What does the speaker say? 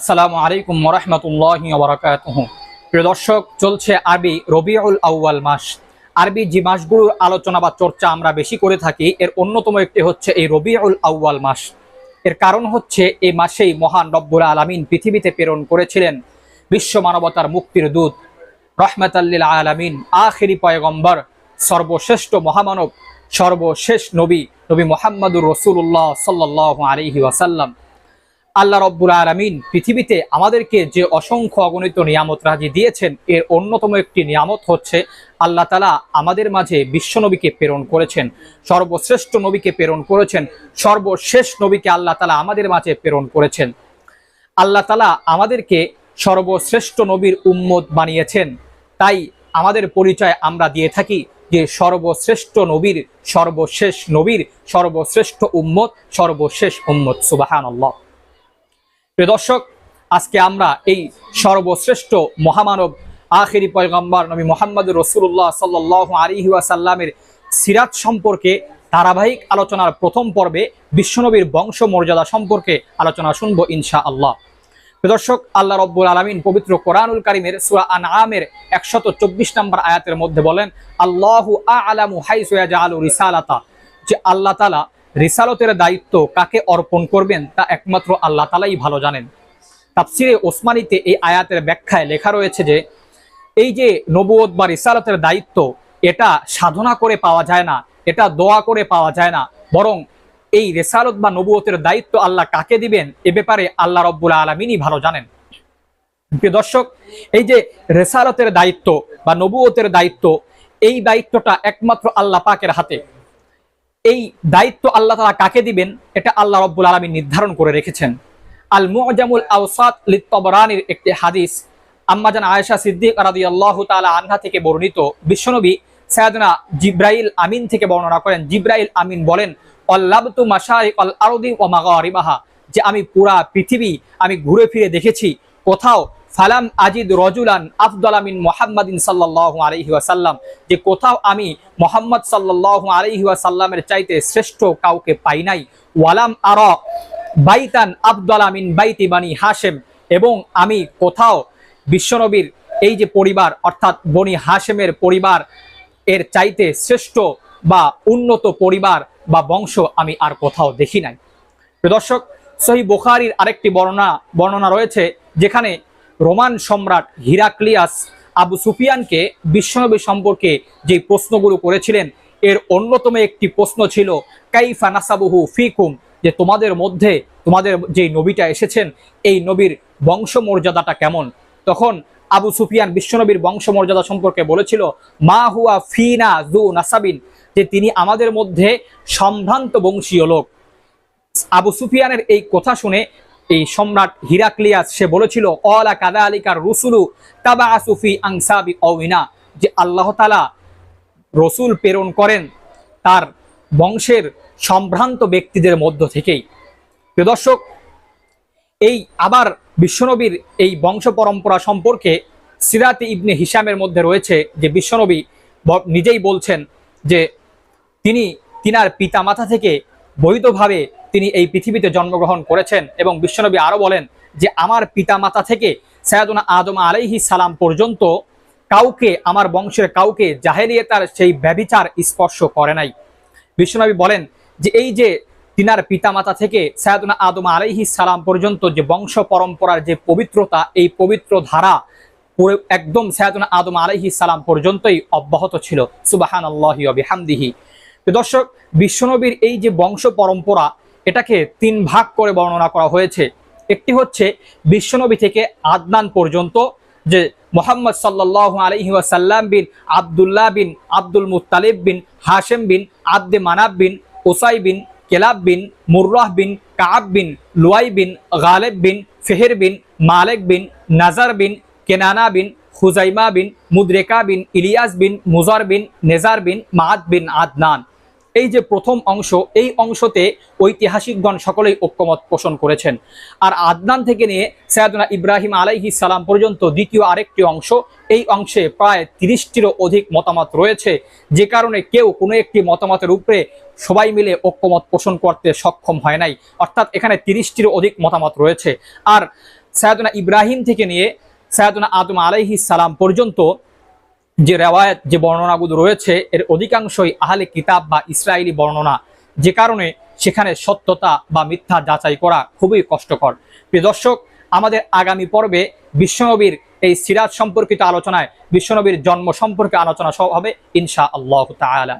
আসসালামু আলাইকুম ওরহমতুল্লাহি ওবরাকাতুহু প্রিয় দর্শক, চলছে আরবি রবিউল আউয়াল মাস। আরবি যে মাসগুলোর আলোচনা বা চর্চা আমরা বেশি করে থাকি, এর অন্যতম একটি হচ্ছে এই রবিউল আউয়াল মাস। এর কারণ হচ্ছে এই মাসেই মহান রব্বুল আলামিন পৃথিবীতে প্রেরণ করেছিলেন বিশ্ব মানবতার মুক্তির দূত রহমতাল্লিল আলামিন, আখিরি পয়গম্বর, সর্বশ্রেষ্ঠ মহামানব, সর্বশেষ নবী নবী মোহাম্মদুর রসুল্লাহ সাল্লাহ আলহি ওয়াসাল্লাম। আল্লাহ রব্বুল আলমিন পৃথিবীতে আমাদেরকে যে অসংখ্য অগণিত নিয়ামত রাজি দিয়েছেন, এর অন্যতম একটি নিয়ামত হচ্ছে আল্লাহ তালা আমাদের মাঝে বিশ্বনবীকে প্রেরণ করেছেন, সর্বশ্রেষ্ঠ নবীকে প্রেরণ করেছেন, সর্বশেষ নবীকে আল্লাহ তালা আমাদের মাঝে প্রেরণ করেছেন। আল্লাহ তালা আমাদেরকে সর্বশ্রেষ্ঠ নবীর উম্মত বানিয়েছেন, তাই আমাদের পরিচয় আমরা দিয়ে থাকি যে সর্বশ্রেষ্ঠ নবীর, সর্বশেষ নবীর, সর্বশ্রেষ্ঠ উম্মত, সর্বশেষ উম্মত সুবাহান আল্লাহ প্রিয় দর্শক, আজকে আমরা এই সর্বশ্রেষ্ঠ মহামানব আখেরি পয়গম্বর নবী মোহাম্মদ রসুল্লাহ সাল্লাহ আলিহি ওয়াসাল্লামের সিরাত সম্পর্কে ধারাবাহিক আলোচনার প্রথম পর্বে বিশ্বনবীর বংশ মর্যাদা সম্পর্কে আলোচনা শুনব ইনশা আল্লাহ প্রিয় দর্শক, আল্লাহ রব্বুল আলমিন পবিত্র কোরআনুল কারিমের সুরা আন আমের একশত চব্বিশ নম্বর আয়াতের মধ্যে বলেন, আল্লাহু আলামু হাইসুয়া আলু রিসালাতা। যে আল্লাহ তালা রিসালতের দায়িত্ব কাকে অর্পণ করবেন তা একমাত্র আল্লাহ তালাই ভালো জানেন। তাফসিরে ওসমানিতে এই আয়াতের ব্যাখ্যায় লেখা রয়েছে যে, এই যে নবুয়ত বা রিসালতের দায়িত্ব, এটা সাধনা করে পাওয়া যায় না, এটা দোয়া করে পাওয়া যায় না, বরং এই রেসালত বা নবুয়তের দায়িত্ব আল্লাহ কাকে দিবেন, এ ব্যাপারে আল্লাহ রব্বুল আলমিনই ভালো জানেন। প্রিয় দর্শক, এই যে রেসালতের দায়িত্ব বা নবুয়তের দায়িত্ব, এই দায়িত্বটা একমাত্র আল্লাহ পাকের হাতে। এই দায়িত্ব আল্লাহ তালা কাকে দিবেন? এটা আল্লাহ রব্বুল আলমী নির্ধারণ করে রেখেছেন। আল মুজামুল আউসাদ লিত্তবরানির একটি হাদিস আম্মাজান আয়েশা সিদ্দিক রাদি আল্লাহ তালা আনহা থেকে বর্ণিত। বিশ্বনবী সৈয়দনা জিব্রাইল আমিন থেকে বর্ণনা করেন। জিব্রাইল আমিন বলেন, অল্লাবতু মাশারিক আল আরদি ও মাগারিবাহা যে আমি পুরা পৃথিবী আমি ঘুরে ফিরে দেখেছি। কোথাও ফালাম আজিদ রজুলান আফদল আমিন মোহাম্মদিন সাল্লাহ আলহি ওয়াসাল্লাম। যে কোথাও আমি মোহাম্মদ সাল্লাহ আলহি ওয়াসাল্লামের চাইতে শ্রেষ্ঠ কাউকে পাই নাই। ওয়ালাম আর বাইতান আফদল আমিন বাইতি বানি হাশেম। এবং আমি কোথাও বিশ্বনবীর এই যে পরিবার, অর্থাৎ বনি হাশেমের পরিবার, এর চাইতে শ্রেষ্ঠ বা উন্নত পরিবার বা বংশ আমি আর কোথাও দেখি নাই। দর্শক, সহি বোখারির আরেকটি বর্ণনা বর্ণনা রয়েছে, যেখানে রোমান সম্রাট হিরাক্লিয়াস আবু সুফিয়ানকে বিশ্বনবী সম্পর্কে যে প্রশ্নগুলো করেছিলেন, এর অন্যতম একটি প্রশ্ন ছিল, কাইফা নাসাবুহু ফিকুম? যে তোমাদের মধ্যে, তোমাদের যে নবীটা এসেছেন, এই নবীর বংশমর্যাদাটা কেমন? তখন আবু সুফিয়ান বিশ্বনবীর বংশমর্যাদা সম্পর্কে বলেছিল, মা হুয়া ফিনা জু নাসাবিন? যে তিনি আমাদের মধ্যে সম্ভ্রান্ত বংশীয় লোক। আবু সুফিয়ানের এই কথা শুনে এই সম্রাট হিরাক্লিয়াস, সে বলেছিল, অলা কাদা আলিকার রসুলু তাবা আসুফি আংসাবি অবিনা যে আল্লাহ তালা রসুল প্রেরণ করেন তার বংশের সম্ভ্রান্ত ব্যক্তিদের মধ্য থেকেই। প্রিয় দর্শক, এই আবার বিশ্বনবীর এই বংশ পরম্পরা সম্পর্কে সিরাতে ইবনে হিসামের মধ্যে রয়েছে যে বিশ্বনবী নিজেই বলছেন যে তিনি তিনার পিতামাতা থেকে বৈধভাবে তিনি এই পৃথিবীতে জন্মগ্রহণ করেছেন এবং বিশ্বনবী আরও বলেন যে আমার পিতামাতা থেকে সৈয়দনা আদম আলাইহি সালাম পর্যন্ত কাউকে, আমার বংশের কাউকে জাহেলিয়তার সেই ব্যবিচার স্পর্শ করে নাই। বিশ্বনবী বলেন যে এই যে তিনার পিতামাতা থেকে সৈয়দনা আদম আলাইহি সালাম পর্যন্ত যে বংশ পরম্পরার যে পবিত্রতা, এই পবিত্র ধারা একদম সৈয়দনা আদম আলাইহি সালাম পর্যন্তই অব্যাহত ছিল। সুবাহান আল্লাহি বিহামদিহি। দর্শক, বিশ্বনবীর এই যে বংশ পরম্পরা এটাকে তিন ভাগ করে বর্ণনা করা হয়েছে। একটি হচ্ছে বিশ্বনবী থেকে আদনান পর্যন্ত, যে মোহাম্মদ সাল্লাহ আলহি ওয়াসাল্লাম বিন আবদুল্লাহ বিন আব্দুল মুতালিব বিন হাশেম বিন আব্দে মানাব বিন ওসাই বিন, কেলাব বিন, মুর্রাহ বিন, কাব বিন, লুয়াই বিন, গালেব বিন, ফেহের বিন, মালেক বিন, নাজার বিন, কেনানা বিন হুজাইমা বিন, মুদ্রেকা বিন, ইলিয়াস বিন, মুজার বিন, নেজার বিন, মাদ বিন, আদনান। এই যে প্রথম অংশ, এই অংশতে ঐতিহাসিকগণ সকলেই ঐক্যমত পোষণ করেছেন। আর আদনান থেকে নিয়ে সৈয়দনা ইব্রাহিম আলাইহি সালাম পর্যন্ত দ্বিতীয় আরেকটি অংশ, এই অংশে প্রায় তিরিশটিরও অধিক মতামত রয়েছে। যে কারণে কেউ কোনো একটি মতামতের উপরে সবাই মিলে ঐক্যমত পোষণ করতে সক্ষম হয় নাই। অর্থাৎ এখানে তিরিশটিরও অধিক মতামত রয়েছে। আর সায়াদুনা ইব্রাহিম থেকে নিয়ে সায়াদুনা আদম আলাইহিস সালাম পর্যন্ত যে রেওয়ায়ত, যে বর্ণনাগুলো রয়েছে, এর অধিকাংশই আহলে কিতাব বা ইসরায়েলি বর্ণনা। যে কারণে সেখানে সত্যতা বা মিথ্যা যাচাই করা খুবই কষ্টকর। প্রিয় দর্শক, আমাদের আগামী পর্বে বিশ্বনবীর এই সিরাজ সম্পর্কিত আলোচনায়, বিশ্বনবীর জন্ম সম্পর্কে আলোচনা সব হবে ইনশা আল্লাহ তাআলা।